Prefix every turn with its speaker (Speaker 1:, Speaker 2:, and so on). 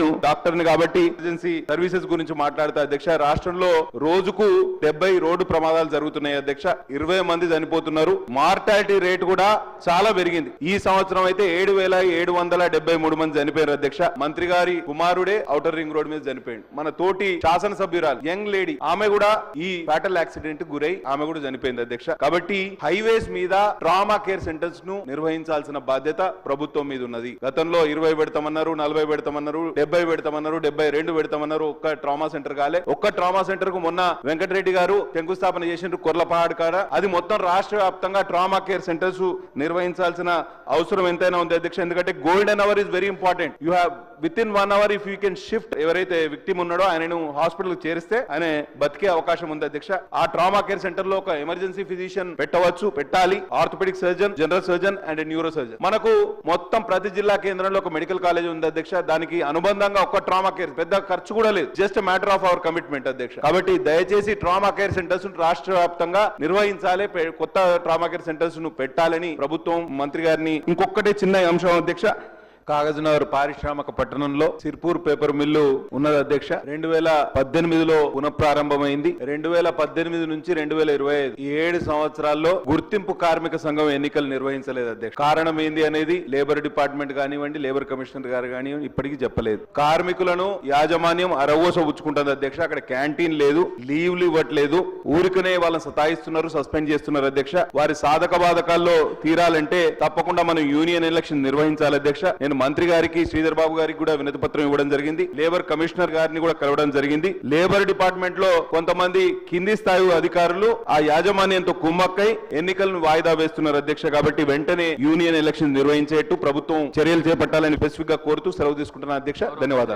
Speaker 1: నేను డాక్టర్ని కాబట్టి ఎమర్జెన్సీ సర్వీసెస్ గురించి మాట్లాడతా. అధ్యక్ష రాష్ట్రంలో రోజుకు డెబ్బై రోడ్డు ప్రమాదాలు జరుగుతున్నాయి. అధ్యక్ష ఇరవై మంది చనిపోతున్నారు. మార్టాలిటీ రేట్ కూడా చాలా పెరిగింది. ఈ సంవత్సరం అయితే ఏడు వేల ఏడు వందల డెబ్బై మూడు మంది చనిపోయారు అధ్యక్ష. మంత్రి గారి కుమారుడే ఔటర్ రింగ్ రోడ్ మీద చనిపోయాడు. మన తోటి శాసనసభ్యురాలు యంగ్ లేడీ ఆమె కూడా ఈ ఫ్యాటల్ యాక్సిడెంట్ గురై ఆమె కూడా చనిపోయింది అధ్యక్ష. కాబట్టి హైవేస్ మీద ట్రామా కేర్ సెంటర్స్ను నిర్వహించాల్సిన బాధ్యత ప్రభుత్వం మీద ఉన్నది. గతంలో ఇరవై పెడతామన్నారు నలభై పెడతామన్నారు డెబ్బై పెడతామన్నారు డెబ్బై రెండు పెడతామన్నారు ఒక్క ట్రామా సెంటర్ కాలే. ఒక్క ట్రామా సెంటర్కు మొన్న వెంకటరెడ్డి గారు శంకుస్థాపన చేసిండ్రు కొర్లపాడు కాడ. అది మొత్తం రాష్ట్ర వ్యాప్తంగా ట్రామా కేర్ సెంటర్స్ నిర్వహించాల్సిన అవసరం ఎంతైనా ఉంది అధ్యక్ష. ఎందుకంటే golden hour is very important. You have within one hour if you can shift ఎవరైతే విక్టిమ్ ఉన్నాడో ఆయనను హాస్పిటల్ చేరిస్తే ఆయన బతికే అవకాశం ఉంది అధ్యక్ష. ఆ ట్రామా కేర్ సెంటర్లో ఒక ఎమర్జెన్సీ ఫిజిషియన్ పెట్టవచ్చు పెట్టాలి. Orthopaedic surgeon general surgeon and neuro surgeon. మనకు మొత్తం ప్రతి జిల్లా కేంద్రంలో ఒక మెడికల్ కాలేజ్ ఉంది అధ్యక్ష. దానికి అనుబంధంగా ఒక ట్రామా కేర్ పెద్ద ఖర్చు కూడా లేదు. Just matter of our commitment అధ్యక్ష. కాబట్టి దయచేసి ట్రామా కేర్ సెంటర్స్ రాష్ట్ర వ్యాప్తంగా నిర్వహించాలి. కొత్త ట్రామా కేర్ సెంటర్స్ను పెట్టాలని ప్రభుత్వం మంత్రి గారిని ఇంకొకటే చిన్న అంశం అధ్యక్ష. కాగజ్నగర్ పారిశ్రామిక పట్టణంలో సిర్పూర్ పేపర్ మిల్లు ఉన్నది అధ్యక్ష. రెండు వేల పద్దెనిమిదిలో పునఃప్రారంభమైంది. రెండు వేల పద్దెనిమిది నుంచి రెండు వేల ఇరవై ఐదు ఈ ఏడు సంవత్సరాల్లో గుర్తింపు కార్మిక సంఘం ఎన్నికలు నిర్వహించలేదు అధ్యక్ష. కారణం ఏంది అనేది లేబర్ డిపార్ట్మెంట్ కానివ్వండి లేబర్ కమిషనర్ గారు కానివ్వండి ఇప్పటికీ చెప్పలేదు. కార్మికులను యాజమాన్యం అరవోస పుచ్చుకుంటుంది అధ్యక్ష. అక్కడ క్యాంటీన్ లేదు లీవ్లు ఇవ్వట్లేదు. ఊరికనే వాళ్ళని సతాయిస్తున్నారు సస్పెండ్ చేస్తున్నారు అధ్యక్ష. వారి సాధక బాధకాల్లో తీరాలంటే తప్పకుండా మనం యూనియన్ ఎలక్షన్ నిర్వహించాలి అధ్యక్ష. నేను మంత్రి గారికి శ్రీధర్ బాబు గారికి కూడా వినతి పత్రం ఇవ్వడం జరిగింది. లేబర్ కమిషనర్ గారిని కూడా కలవడం జరిగింది. లేబర్ డిపార్ట్మెంట్లో కొంతమంది కింది స్థాయి అధికారులు ఆ యాజమాన్యంతో కుమ్మక్కై ఎన్నికలను వాయిదా వేస్తున్నారు అధ్యక్ష. కాబట్టి వెంటనే యూనియన్ ఎలక్షన్ నిర్వహించేట్టు ప్రభుత్వం చర్యలు చేపట్టాలని స్పెసిఫిక్గా కోరుతూ సెలవు తీసుకుంటున్న అధ్యక్ష. ధన్యవాదాలు.